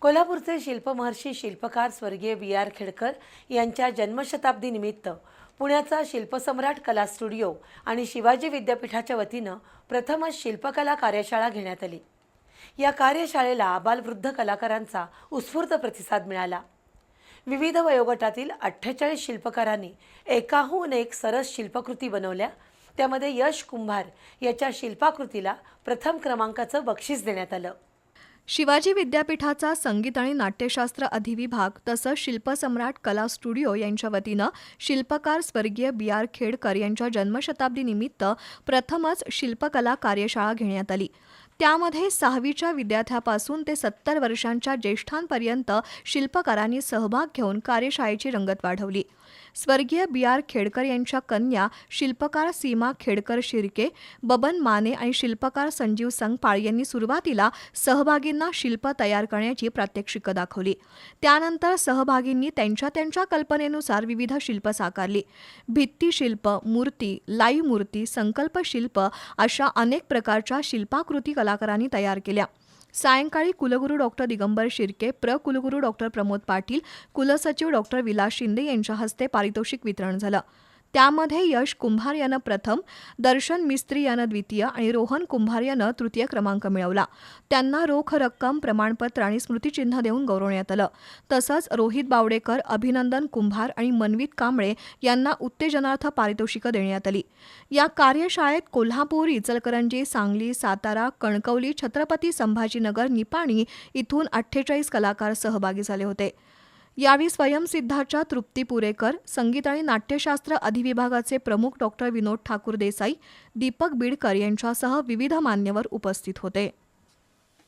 कोल्हापूरचे शिल्पमहर्षी शिल्पकार स्वर्गीय बी आर खेडकर यांच्या जन्मशताब्दीनिमित्त पुण्याचा शिल्पसम्राट कला स्टुडिओ आणि शिवाजी विद्यापीठाच्या वतीनं प्रथमच शिल्पकला कार्यशाळा घेण्यात आली. या कार्यशाळेला आबालवृद्ध कलाकारांचा उत्स्फूर्त प्रतिसाद मिळाला. विविध वयोगटातील अठ्ठेचाळीस शिल्पकारांनी एकाहून एक सरस शिल्पकृती बनवल्या. त्यामध्ये यश कुंभार याच्या शिल्पाकृतीला प्रथम क्रमांकाचं बक्षीस देण्यात आलं. शिवाजी विद्यापीठाचा संगीत आणि नाट्यशास्त्र अधिविभाग तसंच शिल्पसम्राट कला स्टुडिओ यांच्या वतीनं शिल्पकार स्वर्गीय बी आर खेडकर यांच्या जन्मशताब्दीनिमित्त प्रथमच शिल्पकला कार्यशाळा घेण्यात आली. त्यामध्ये सहावीच्या विद्यार्थ्यापासून ते सत्तर वर्षांच्या ज्येष्ठांपर्यंत शिल्पकारांनी सहभाग घेऊन कार्यशाळेची रंगत वाढवली. स्वर्गीय बी आर खेडकर यांच्या कन्या शिल्पकार सीमा खेडकर शिर्के बबन माने आणि शिल्पकार संजीव संगपाळ यांनी सुरुवातीला सहभागींना शिल्प तयार करण्याची प्रात्यक्षिकं दाखवली. त्यानंतर सहभागींनी त्यांच्या त्यांच्या कल्पनेनुसार विविध शिल्प साकारली. भित्तीशिल्प मूर्ती लाईव मूर्ती संकल्प शिल्प अशा अनेक प्रकारच्या शिल्पाकृती कलाकारांनी तयार केल्या. सायंकाळी कुलगुरू डॉक्टर दिगंबर शिर्के प्र कुलगुरू डॉक्टर प्रमोद पाटील कुलसचिव डॉक्टर विलास शिंदे यांच्या हस्ते पारितोषिक वितरण झालं. त्यामध्ये यश कुंभार यानं प्रथम दर्शन मिस्त्री यानं द्वितीय आणि रोहन कुंभार यानं तृतीय क्रमांक मिळवला. त्यांना रोख रक्कम प्रमाणपत्र आणि स्मृतिचिन्ह देऊन गौरवण्यात आलं. तसंच रोहित बावडेकर अभिनंदन कुंभार आणि मनवीत कांबळे यांना उत्तेजनार्थ पारितोषिकं देण्यात आली. या कार्यशाळेत कोल्हापूर इचलकरंजी सांगली सातारा कणकवली छत्रपती संभाजीनगर निपाणी इथून अठ्ठेचाळीस कलाकार सहभागी झाले होते. यावेळी स्वयंसिद्धाच्या तृप्ती पुरेकर संगीत आणि नाट्यशास्त्र अधिविभागाचे प्रमुख डॉक्टर विनोद ठाकूर देसाई दीपक बीडकर यांच्यासह विविध मान्यवर उपस्थित होते.